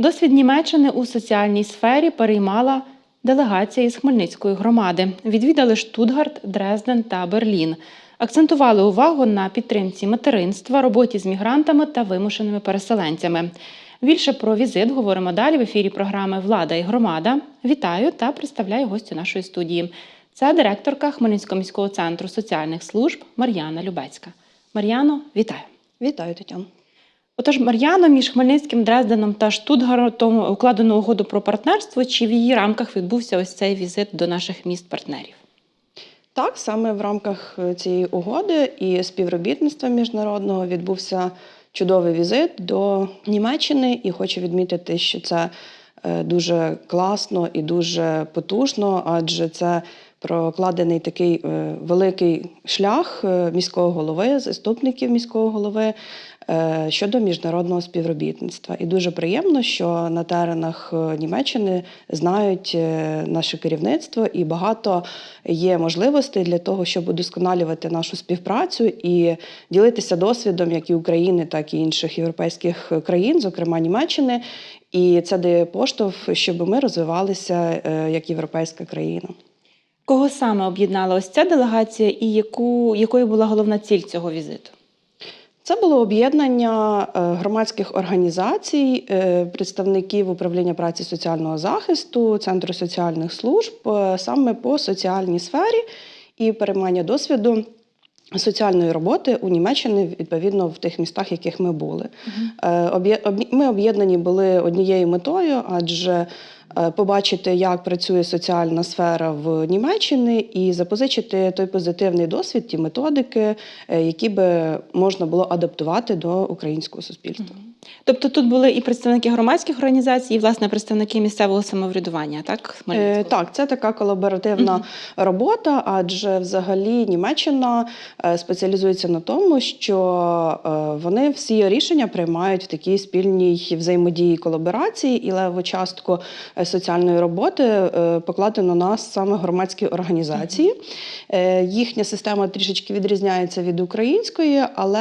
Досвід Німеччини у соціальній сфері переймала делегація із Хмельницької громади. Відвідали Штутгарт, Дрезден та Берлін. Акцентували увагу на підтримці материнства, роботі з мігрантами та вимушеними переселенцями. Більше про візит говоримо далі в ефірі програми Влада і громада. Вітаю та представляю гостю нашої студії. Це директорка Хмельницького міського центру соціальних служб Мар'яна Любецька. Мар'яно, вітаю. Вітаю, Тетяно. Отож, Мар'яно між Хмельницьким, Дрезденом та Штутгартом укладено угоду про партнерство. Чи в її рамках відбувся ось цей візит до наших міст-партнерів? Так, саме в рамках е, цієї угоди і співробітництва міжнародного відбувся чудовий візит до Німеччини, і хочу відмітити, що це е, дуже класно і дуже потужно, адже це прокладений такий е, великий шлях міського голови, заступників міського голови щодо міжнародного співробітництва. І дуже приємно, що на теренах е, Німеччини знають е, наше керівництво, і багато є можливостей для того, щоб удосконалювати нашу співпрацю і ділитися досвідом як і України, так і інших європейських країн, зокрема Німеччини. І це дає поштовх, щоб ми розвивалися е, як європейська країна. Кого саме об'єднала ось ця делегація і яку, якою була головна ціль цього візиту? Це було об'єднання е, громадських організацій, е, представників управління праці соціального захисту, центру соціальних служб е, саме по соціальній сфері і переймання досвіду. Соціальної роботи у Німеччині відповідно в тих містах, в яких ми були. Об'є- Ми об'єднані були однією метою, адже побачити, як працює соціальна сфера в Німеччині, і запозичити той позитивний досвід, ті методики, е, які би можна було адаптувати до українського суспільства. Тобто тут були і представники громадських організацій, і власне представники місцевого самоврядування, так? Е, Так, це така колаборативна робота, адже взагалі Німеччина е, спеціалізується на тому, що е, вони всі рішення приймають в такій спільній взаємодії колаборації, і леву частку е, соціальної роботи покладено на саме громадські організації. Е, Їхня система трішечки відрізняється від української, але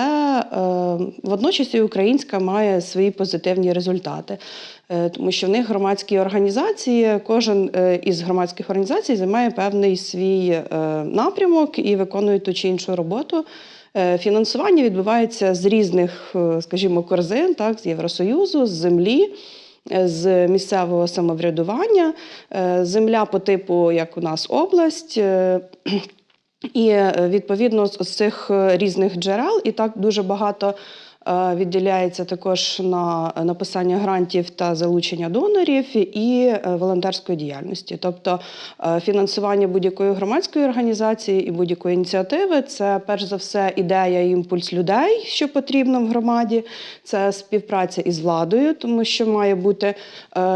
водночас і українська має свої позитивні результати. Е, Тому що в них громадські організації, кожен е, із громадських організацій займає певний свій е, напрямок і виконує ту чи іншу роботу. Фінансування відбувається з різних, скажімо, корзин, так, з Євросоюзу, з землі. З місцевого самоврядування, земля по типу, як у нас область, і відповідно з цих різних джерел, і так дуже багато відділяється також на написання грантів та залучення донорів і е, волонтерської діяльності. Тобто е, фінансування будь-якої громадської організації і будь-якої ініціативи це перш за все ідея і імпульс людей, що потрібно в громаді. Це співпраця із владою, тому що має бути е,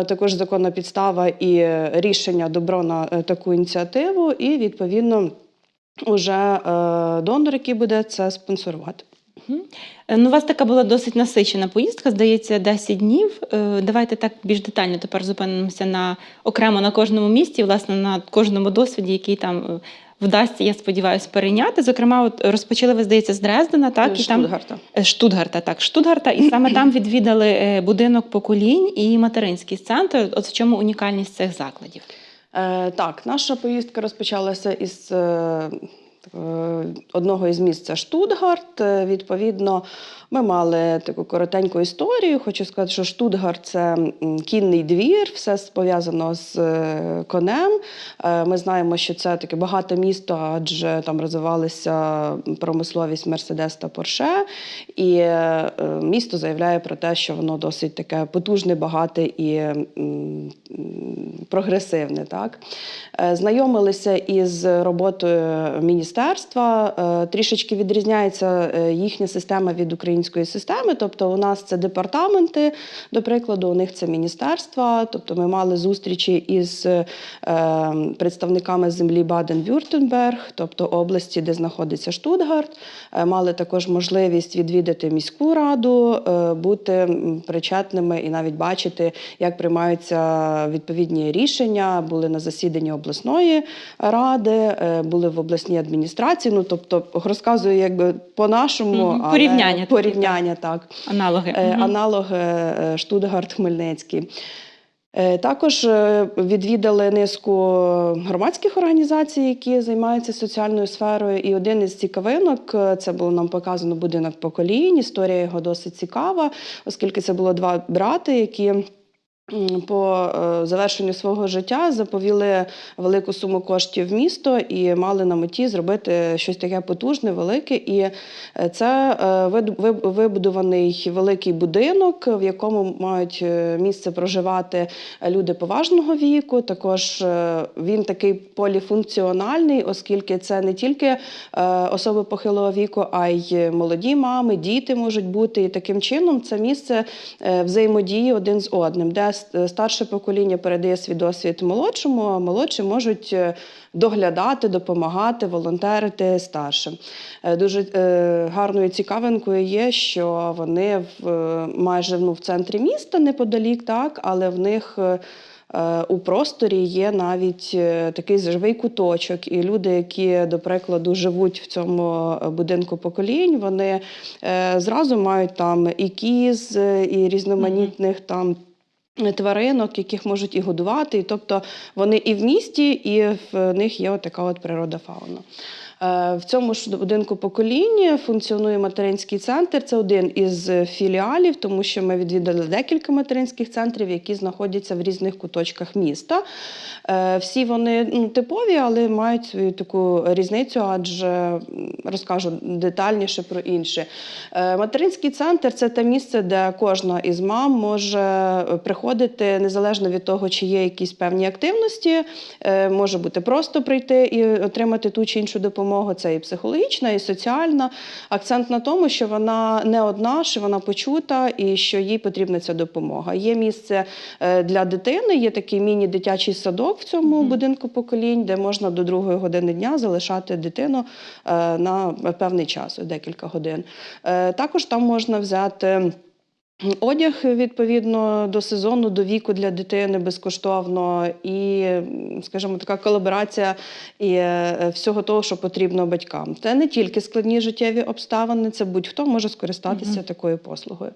також законна підстава і е, рішення добро на е, таку ініціативу, і відповідно. Уже е, донор, який буде це спонсорувати. Е, Ну, у вас така була досить насичена поїздка, здається, 10 днів. Е, Давайте так більш детально тепер зупинимося на окремо на кожному місті, власне, на кожному досвіді, який там е, вдасться, я сподіваюся, перейняти. Зокрема, от розпочали ви, здається, з Дрездена, так і там Штутгарта. Штутгарта, так, Штутгарта, і саме там відвідали будинок поколінь і материнський центр. От в чому унікальність цих закладів? Е, так, наша поїздка розпочалася із одного із міст це Штутгарт. Е, Відповідно, ми мали таку коротеньку історію. Хочу сказати, що Штутгарт це кінний двір, все пов'язано з е, конем. Е, Ми знаємо, що це таке багате місто, адже там розвивалися промисловість Мерседес та Порше. І е, е, місто заявляє про те, що воно досить таке потужне, багате і прогресивне. Так? Е, Знайомилися із роботою міністерства. Е, Трішечки відрізняється е, їхня система від української системи. Тобто, у нас це департаменти, до прикладу, у них це міністерства. Тобто, ми мали зустрічі із е, представниками землі Баден-Вюртенберг, тобто області, де знаходиться Штутгарт. Мали також можливість відвідати міську раду, бути причетними і навіть бачити, як приймаються відповідні рішення. Були на засіданні обласної ради, були в обласній адміністрації. Адміністрації. Ну тобто розказую якби по-нашому, Мгм. але Порівняння порівняння так. Аналоги. Е, Мгм. аналог е, Штутгарт Хмельницький. Е, Також е, відвідали низку громадських організацій, які займаються соціальною сферою. І один із цікавинок це було нам показано будинок поколінь. Історія його досить цікава, оскільки це було два брати, які. По е, завершенню свого життя заповіли велику суму коштів в місто і мали на меті зробити щось таке потужне, велике. І е, це е, вибудований великий будинок, в якому мають місце проживати люди поважного віку. Також він такий поліфункціональний, оскільки це не тільки особи похилого віку, а й молоді мами, діти можуть бути. І таким чином це місце взаємодії один з одним, де старше покоління передає свій досвід молодшому, а молодші можуть е, доглядати, допомагати, волонтерити старшим. Е, Дуже е, гарною цікавинкою є, що вони в е, майже ну, в центрі міста неподалік, так, але в них. е, е, У просторі є навіть е, такий живий куточок, і люди, які, до прикладу, живуть в цьому е, будинку поколінь, вони е, зразу мають там і кіз, е, і різноманітних там. Тваринок, яких можуть і годувати, тобто вони і в місті, і в них є така от природа фауна. Е, В цьому ж будинку покоління функціонує материнський центр. Це один із філіалів, тому що ми відвідали декілька материнських центрів, які знаходяться в різних куточках міста. Е, Всі вони ну, типові, але мають свою таку різницю, адже розкажу детальніше про інше. Материнський центр це те місце, де кожна із мам може приходити незалежно від того, чи є якісь певні активності. Е, Може бути просто прийти і отримати ту чи іншу допомогу. Це і психологічна, і соціальна. Акцент на тому, що вона не одна, що вона почута і що їй потрібна ця допомога. Є місце е, для дитини, є такий міні-дитячий садок в цьому Мгм. будинку поколінь, де можна до другої години дня залишати дитину е, на певний час, декілька годин. Е, Також там можна взяти. Одяг відповідно до сезону, до віку для дитини безкоштовно, і, скажімо, така колаборація і е, всього того, що потрібно батькам. Це не тільки складні життєві обставини, це будь-хто може скористатися Мгм. такою послугою.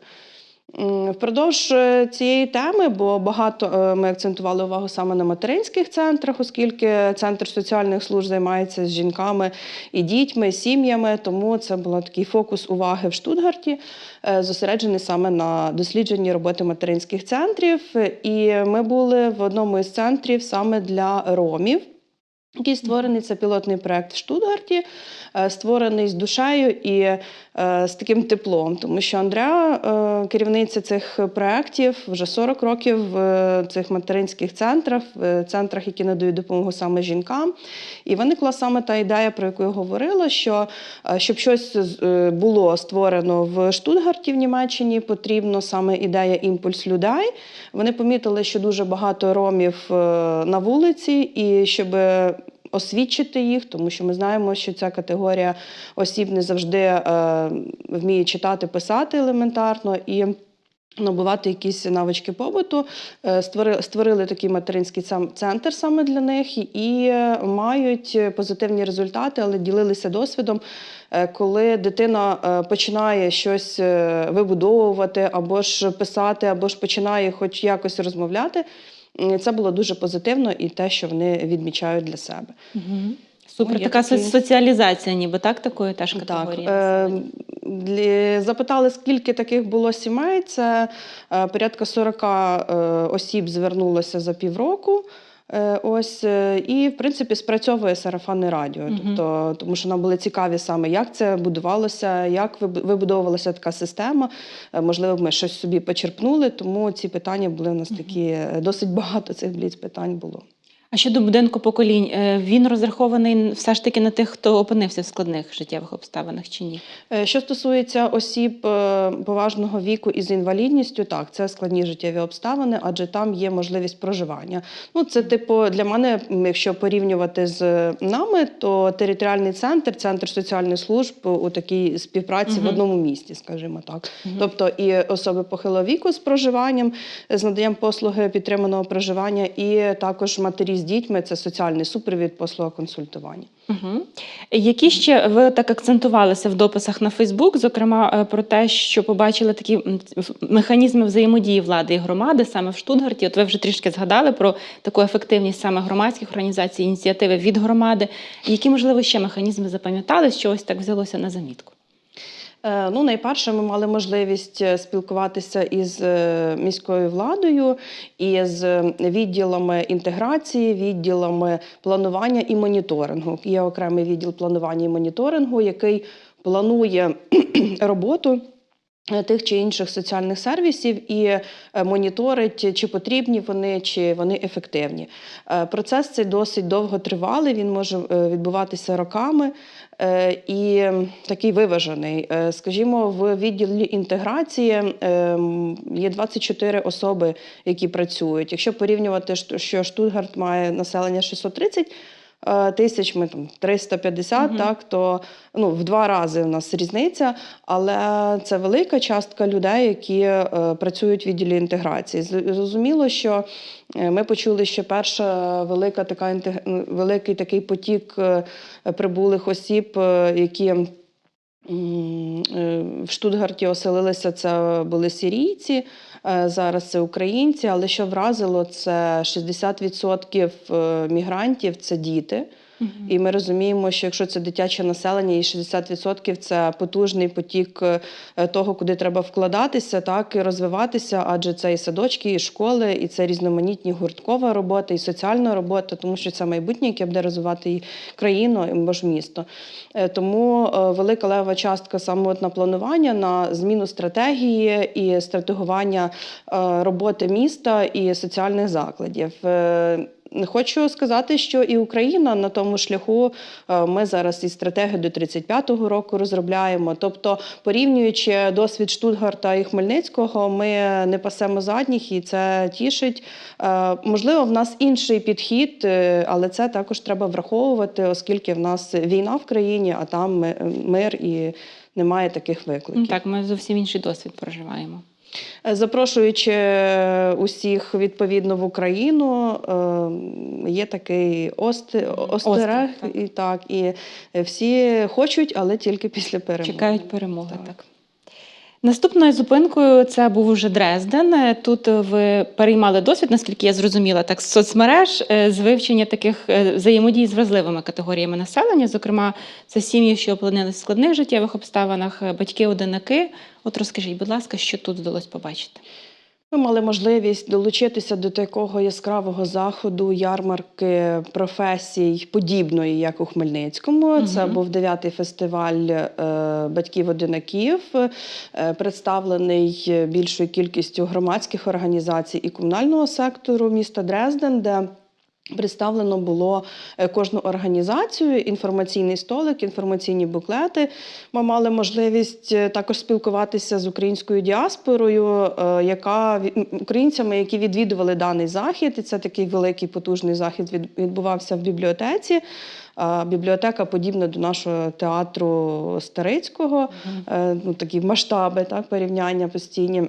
Впродовж е, цієї теми, бо багато е, ми акцентували увагу саме на материнських центрах, оскільки центр соціальних служб займається з жінками і дітьми, сім'ями. Тому це був такий фокус уваги в Штутгарті, е, зосереджений саме на дослідженні роботи материнських центрів. І ми були в одному із центрів саме для ромів. Який створений це пілотний проект в Штутгарті, е, створений з душею і е, з таким теплом, тому що Андреа, е, керівниця цих проєктів, вже 40 років в цих материнських центрах, в центрах, які надають допомогу саме жінкам. І виникла саме та ідея, про яку я говорила, що е, щоб щось е, було створено в Штутгарті в Німеччині, потрібно саме ідея імпульс людей. Вони помітили, що дуже багато ромів е, на вулиці, і щоб освідчити їх, тому що ми знаємо, що ця категорія осіб не завжди е, вміє читати, писати елементарно і. Набувати якісь навички побуту, Е, створили, створили такий материнський центр саме для них і мають позитивні результати, але ділилися досвідом, е, коли дитина починає щось вибудовувати, або ж писати, або ж починає хоч якось розмовляти. Це було дуже позитивно і те, що вони відмічають для себе. Угу. Супер, така такі- соціалізація, ніби так, такої теж Так, е, запитали, скільки таких було сімей. Це е, порядка 40 е, осіб звернулося за півроку. Е, Ось е, і в принципі спрацьовує сарафанне радіо. Мгм. Тобто, тому що нам були цікаві саме, як це будувалося, як виб- вибудовувалася така система. Е, Можливо, ми щось собі почерпнули, тому ці питання були у нас такі е, досить багато цих бліц питань було. А щодо будинку поколінь, е, він розрахований все ж таки на тих, хто опинився в складних життєвих обставинах чи ні? Е, Що стосується осіб е, поважного віку із інвалідністю, так це складні життєві обставини, адже там є можливість проживання. Ну це типу для мене, якщо порівнювати з нами, то територіальний центр, центр соціальних служб у такій співпраці в одному місті, скажімо так. Мгм. Тобто і особи похилого віку з проживанням, з наданням послуги підтриманого проживання, і також матері з дітьми це соціальний супровід, послуга консультування. Угу. Які ще ви так акцентувалися в дописах на Фейсбук, зокрема е, про те, що побачили такі механізми взаємодії влади і громади саме в Штутгарті. От ви вже трішки згадали про таку ефективність саме громадських організацій, ініціативи від громади. Які можливо ще механізми запам'ятали, що ось так взялося на замітку? Е, Ну, найперше, ми мали можливість е, спілкуватися із е, міською владою і з відділами інтеграції, відділами планування і моніторингу. Є окремий відділ планування і моніторингу, який планує роботу. Е, Тих чи інших соціальних сервісів і е, моніторить, чи потрібні вони, чи вони ефективні. Е, Процес цей досить довго тривалий, він може відбуватися роками і такий виважений. Скажімо, в відділі інтеграції е, м, є 24 особи, які працюють. Якщо порівнювати, що- Штутгарт має населення 630 е, тисяч, ми там 350, Мгм. так то ну в два рази у нас різниця, але це велика частка людей, які е, працюють в відділі інтеграції. Зрозуміло, що е, ми почули, що перша велика така інтег... ну, великий такий потік е, прибулих осіб, е, які е, в Штутгарті оселилися, це були сирійці. Е, Зараз це українці, але що вразило, це 60% е, мігрантів це діти. І ми розуміємо, що якщо це дитяче населення, і 60% це потужний потік е, того, куди треба вкладатися, так і розвиватися, адже це і садочки, і школи, і це різноманітні гурткова робота, і соціальна робота, тому що це майбутнє, яке буде розвивати і країну, або ж місто. Е, Тому е, велика лева частка саме от на планування, на зміну стратегії і стратегування роботи міста і соціальних закладів. Хочу сказати, що і Україна на тому шляху е, ми зараз і стратегію до 35-го року розробляємо. Тобто, порівнюючи досвід Штутгарта і Хмельницького, ми не пасемо задніх, і це тішить. Е, Можливо, в нас інший підхід, е, але це також треба враховувати, оскільки в нас війна в країні, а там мир і немає таких викликів. Так, ми зовсім інший досвід проживаємо. Е, Запрошуючи е, усіх відповідно в Україну, е, є такий ости, остерег, так. і так, і всі хочуть, але тільки після перемоги. Чекають перемоги. Так. Наступною зупинкою це був уже Дрезден. Тут ви переймали досвід, наскільки я зрозуміла, так соцмереж е, з вивчення таких е, взаємодій з вразливими категоріями населення. Зокрема, це сім'ї, що опинилися в складних життєвих обставинах, е, батьки-одинаки. От розкажіть, будь ласка, що тут вдалося побачити? Ми мали можливість долучитися до такого яскравого заходу ярмарки професій, подібної, як у Хмельницькому. Угу. Це був дев'ятий фестиваль е, батьків-одинаків, е, представлений більшою кількістю громадських організацій і комунального сектору міста Дрезден, де Представлено було е, кожну організацію, інформаційний столик, інформаційні буклети. Ми мали можливість е, також спілкуватися з українською діаспорою, е, яка українцями, які відвідували даний захід. І це такий великий потужний захід відбувався в бібліотеці. Бібліотека подібна до нашого театру Старицького, ну, такі масштаби, так, порівняння постійні.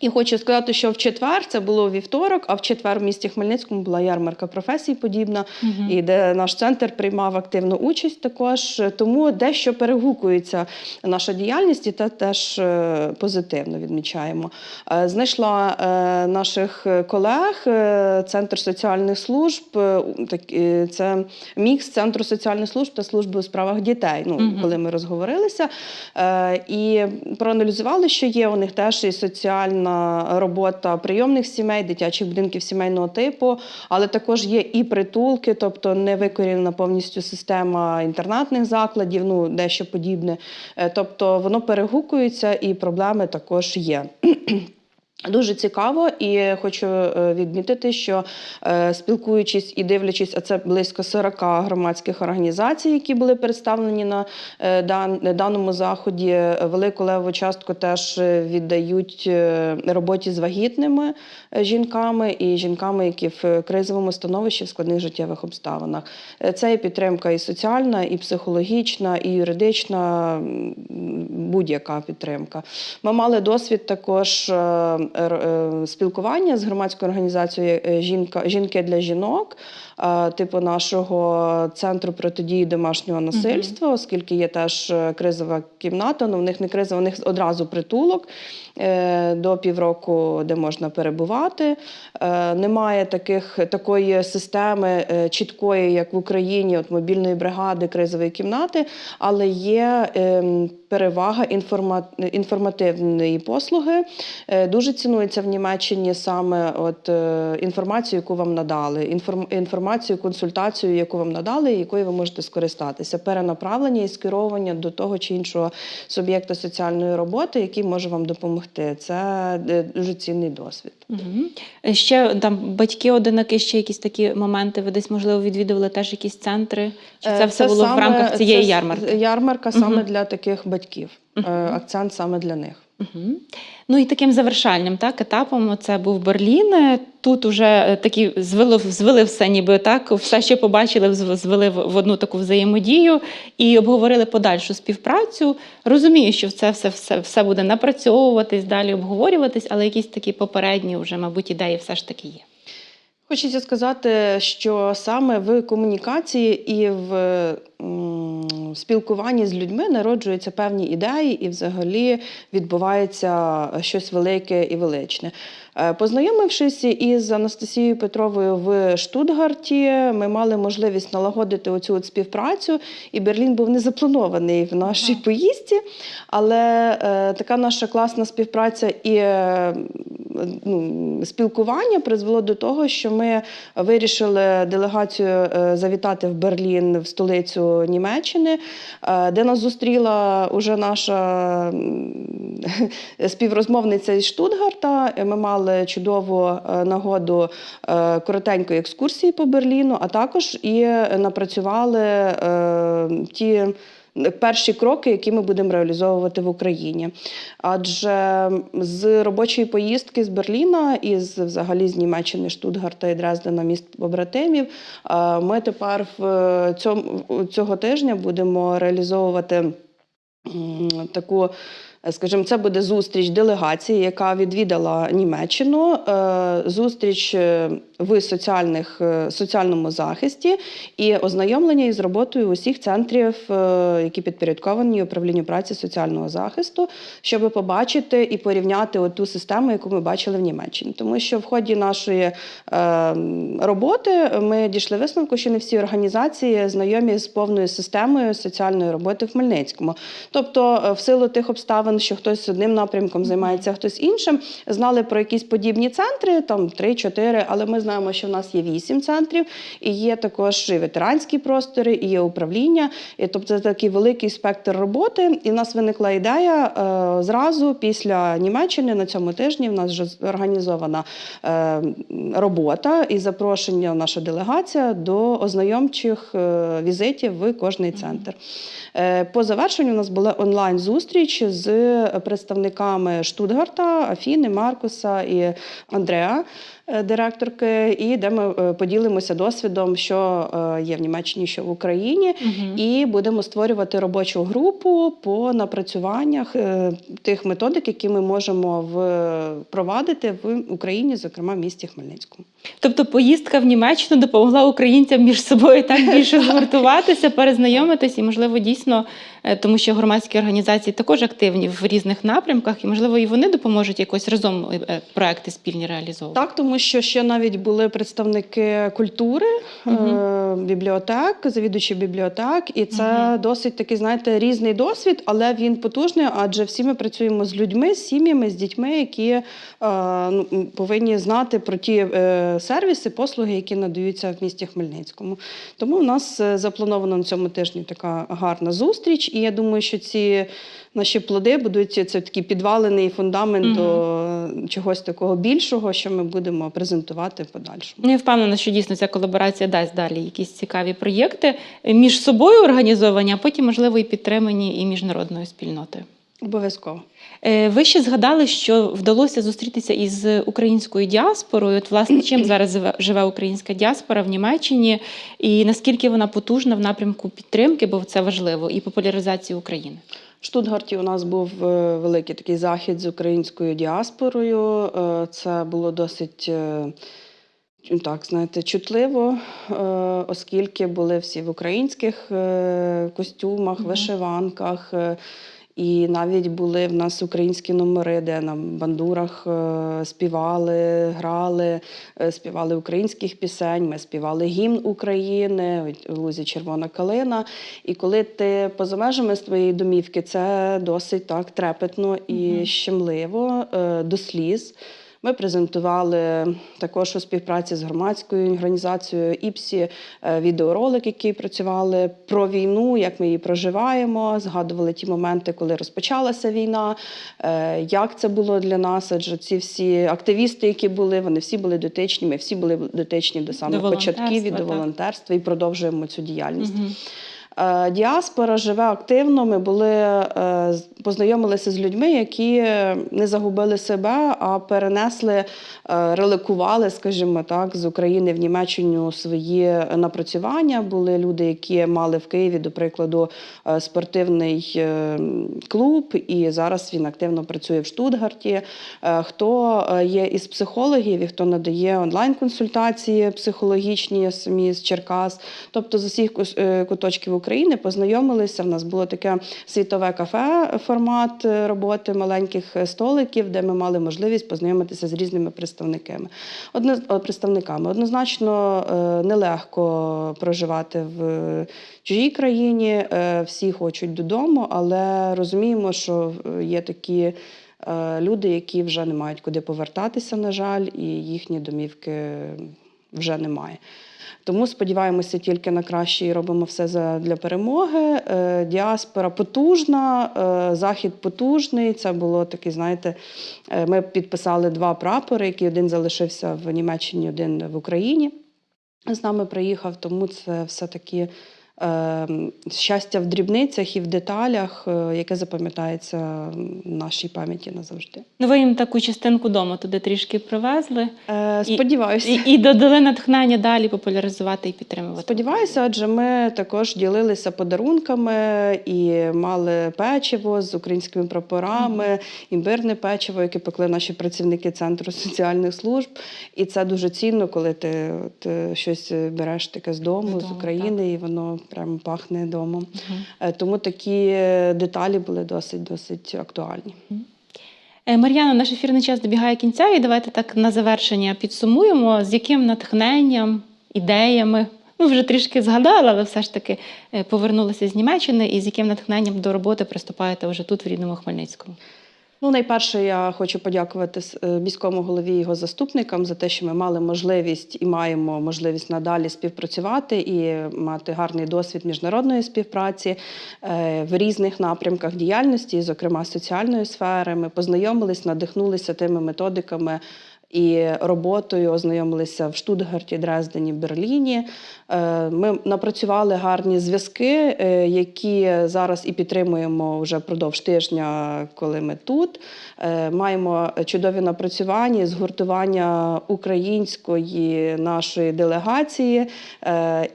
І хочу сказати, що в четвер це було вівторок, а в четвер в місті Хмельницькому була ярмарка професій подібна, Мгм. і де наш центр приймав активну участь також. Тому дещо перегукується наша діяльність, і це теж е, позитивно відмічаємо. Е, Знайшла е, наших колег, центр соціальних служб. Це мікс центру соціальних служб та служби у справах дітей. Ну, Мгм. коли ми розговорилися. І проаналізували, що є у них теж і соціальна робота прийомних сімей, дитячих будинків сімейного типу, але також є і притулки, тобто не викорінена повністю система інтернатних закладів, ну дещо подібне. Е, Тобто воно перегукується і проблеми також є. Дуже цікаво, і хочу е, відмітити, що е, спілкуючись і дивлячись, а це близько 40 громадських організацій, які були представлені на е, даному заході. Велику леву частку теж віддають роботі з вагітними жінками і жінками, які в кризовому становищі в складних життєвих обставинах. Це і підтримка і соціальна, і психологічна, і юридична, будь-яка підтримка. Ми мали досвід також спілкування з громадською організацією е, Жінка жінки для жінок, е, типу нашого центру протидії домашнього насильства, оскільки є теж е, кризова кімната. Ну в них не кризова, у них одразу притулок е, до півроку, де можна перебувати. Е, Немає таких такої системи е, чіткої, як в Україні, от мобільної бригади, кризової кімнати, але є ем, перевага інформа... інформативної послуги. Е, Дуже цінується в Німеччині саме от е, інформацію, яку вам надали, інформ... інформацію, консультацію, яку вам надали, і якою ви можете скористатися. Перенаправлення і скеровування до того чи іншого суб'єкта соціальної роботи, який може вам допомогти. Це е, дуже цінний досвід. Угу. Ще там батьки одинаки, ще якісь такі моменти. Ви десь можливо відвідували теж якісь центри? Чи це Е, все було в рамках цієї це ярмарки? Ярмарка саме Мгм. для таких батьків. Акцент саме для них. Угу. Ну і таким завершальним так, етапом це був Берлін. Тут уже е, такі звели, звели все, ніби так, все, що побачили, звели в одну таку взаємодію і обговорили подальшу співпрацю. Розумію, що це все, все, все буде напрацьовуватись, далі обговорюватись, але якісь такі попередні вже, мабуть, ідеї все ж таки є. Хочеться сказати, що саме в комунікації і в спілкуванні з людьми народжуються певні ідеї, і взагалі відбувається щось велике і величне. Е, Познайомившись із Анастасією Петровою в Штутгарті, ми мали можливість налагодити оцю от співпрацю, і Берлін був не запланований в нашій Ага. поїздці. Але е, така наша класна співпраця і е, ну, спілкування призвело до того, що ми вирішили делегацію е, завітати в Берлін, в столицю Німеччини, е, де нас зустріла уже наша співрозмовниця із Штутгарта. Ми мали чудову е, нагоду е, коротенької екскурсії по Берліну, а також і напрацювали е, ті. Перші кроки, які ми будемо реалізовувати в Україні, адже з робочої поїздки з Берліна і з взагалі з Німеччини, Штутгарта і Дрездена, міст побратимів, ми тепер в цьому цього тижня будемо реалізовувати таку. Скажімо, це буде зустріч делегації, яка відвідала Німеччину. е, Зустріч е, в соціальних, е, соціальному захисті і ознайомлення із роботою усіх центрів, е, які підпорядковані управлінню праці соціального захисту, щоб побачити і порівняти ту систему, яку ми бачили в Німеччині. Тому що в ході нашої е, роботи ми дійшли висновку, що не всі організації знайомі з повною системою соціальної роботи в Хмельницькому. Тобто, в силу тих обставин, що хтось одним напрямком займається, хтось іншим, знали про якісь подібні центри, там 3-4, але ми знаємо, що в нас є 8 центрів, і є також і ветеранські простори, і є управління. І, тобто це такий великий спектр роботи. І в нас виникла ідея е, зразу після Німеччини на цьому тижні. В нас вже організована е, робота і запрошення наша делегація до ознайомчих е, візитів в кожний центр. Е, По завершенню у нас була онлайн-зустріч з представниками Штутгарта, Афіни, Маркуса і Андреа, директорки, і де ми е, поділимося досвідом, що е, є в Німеччині, що в Україні, Мгм. і будемо створювати робочу групу по напрацюваннях е, тих методик, які ми можемо впровадити в Україні, зокрема в місті Хмельницькому. Тобто поїздка в Німеччину допомогла українцям між собою так більше згуртуватися, перезнайомитись і, можливо, дійсно, е, тому що громадські організації також активні в різних напрямках, і можливо і вони допоможуть якось разом е, проекти спільні реалізовувати. Так, тому що ще навіть були представники культури, е, бібліотек, завідувачі бібліотек, і це досить такий, знаєте, різний досвід, але він потужний, адже всі ми працюємо з людьми, з сім'ями, з дітьми, які е, ну, повинні знати про ті е, сервіси, послуги, які надаються в місті Хмельницькому. Тому у нас е, заплановано на цьому тижні така гарна зустріч, і я думаю, що ці наші плоди будуть це такий підвалений фундамент угу. до чогось такого більшого, що ми будемо презентувати в подальшому. Ну, Я впевнена, що дійсно ця колаборація дасть далі якісь цікаві проєкти між собою організовані, а потім, можливо, і підтримані і міжнародною спільнотою. Обов'язково. Е, Ви ще згадали, що вдалося зустрітися із українською діаспорою. От, власне, чим зараз живе- українська діаспора в Німеччині, і наскільки вона потужна в напрямку підтримки, бо це важливо, і популяризації України. В Штутгарті у нас був е, великий такий захід з українською діаспорою. Е, Це було досить. Так, знаєте, чутливо, оскільки були всі в українських костюмах, вишиванках, і навіть були в нас українські номери, де на бандурах е, співали, грали, е, співали українських пісень. Ми співали гімн України, в лузі Червона калина. І коли ти поза межами своєї домівки, це досить так трепетно і щемливо е, до сліз. Ми презентували також у співпраці з громадською організацією ІПСі е, відеоролик, який працювали про війну, як ми її проживаємо. Згадували ті моменти, коли розпочалася війна, е, як це було для нас. Адже ці всі активісти, які були, вони всі були дотичні. Ми всі були дотичні до самих початків і до волонтерства і продовжуємо цю діяльність. Мгм. Е, Діаспора живе активно. Ми були е, познайомилися з людьми, які не загубили себе, а перенесли, е, реликували, скажімо так, з України в Німеччину свої напрацювання. Були люди, які мали в Києві, до прикладу, спортивний клуб, і зараз він активно працює в Штутгарті. Хто є із психологів і хто надає онлайн-консультації психологічні самі з Черкас, тобто з усіх куточків України познайомилися. В нас було таке світове кафе, формат е, роботи маленьких е, столиків, де ми мали можливість познайомитися з різними представниками. Одно, представниками. Однозначно е, нелегко проживати в чужій країні. Всі хочуть додому, але розуміємо, що є такі. Люди, які вже не мають куди повертатися, на жаль, і їхні домівки вже немає. Тому сподіваємося тільки на краще і робимо все для перемоги. Е, Діаспора потужна, е, захід потужний. Це було такий, знаєте, е, ми підписали два прапори, які один залишився в Німеччині, один в Україні. З нами приїхав, тому це все-таки е, щастя в дрібницях і в деталях, е, яке запам'ятається в нашій пам'яті назавжди. Ну, ви їм таку частинку дому туди трішки привезли Е, Сподіваюся. і, і додали натхнення далі популяризувати і підтримувати. Сподіваюся, адже ми також ділилися подарунками і мали печиво з українськими прапорами, імбирне печиво, яке пекли наші працівники центру соціальних служб. І це дуже цінно, коли ти е, щось береш таке з дому, з Додому, України, і воно прямо пахне домом. Е, Тому такі деталі були досить досить актуальні. Е, Мар'яна, наш ефірний час добігає кінця, і давайте так на завершення підсумуємо, з яким натхненням, ідеями. Ну, вже трішки згадала, але все ж таки е, повернулися з Німеччини, і з яким натхненням до роботи приступаєте вже тут, в рідному Хмельницькому. Ну, найперше, я хочу подякувати е, міському голові його заступникам за те, що ми мали можливість і маємо можливість надалі співпрацювати і мати гарний досвід міжнародної співпраці е, в різних напрямках діяльності, зокрема соціальної сфери. Ми познайомились, надихнулися тими методиками. І роботою ознайомилися в Штутгарті, Дрездені, Берліні. Е, Ми напрацювали гарні зв'язки, е, які зараз і підтримуємо вже впродовж тижня, коли ми тут. Е, Маємо чудові напрацювання, згуртування української нашої делегації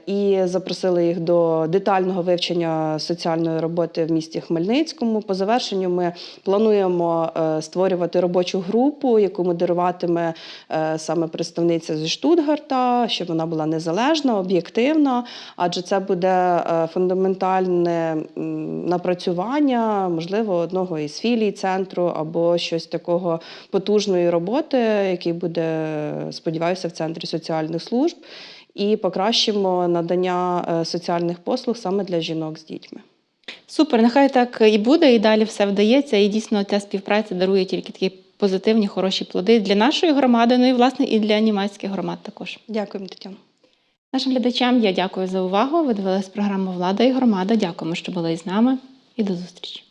і запросили їх до детального вивчення соціальної роботи в місті Хмельницькому. По завершенню ми плануємо створювати робочу групу, яку модеруватиме е, саме представниця зі Штутгарта, щоб вона була незалежна, об'єктивна, адже це буде е, фундаментальне напрацювання, можливо, одного із філій центру або щось такого потужної роботи, який буде, сподіваюся, в центрі соціальних служб, і покращимо надання е, соціальних послуг саме для жінок з дітьми. Супер, нехай так і буде, і далі все вдається. І дійсно ця співпраця дарує тільки такі позитивні, хороші плоди для нашої громади, ну і власне і для німецьких громад також. Дякуємо, Тетяно. Нашим глядачам я дякую за увагу. Ви дивились програму Влада і громада. Дякуємо, що були із нами, і до зустрічі.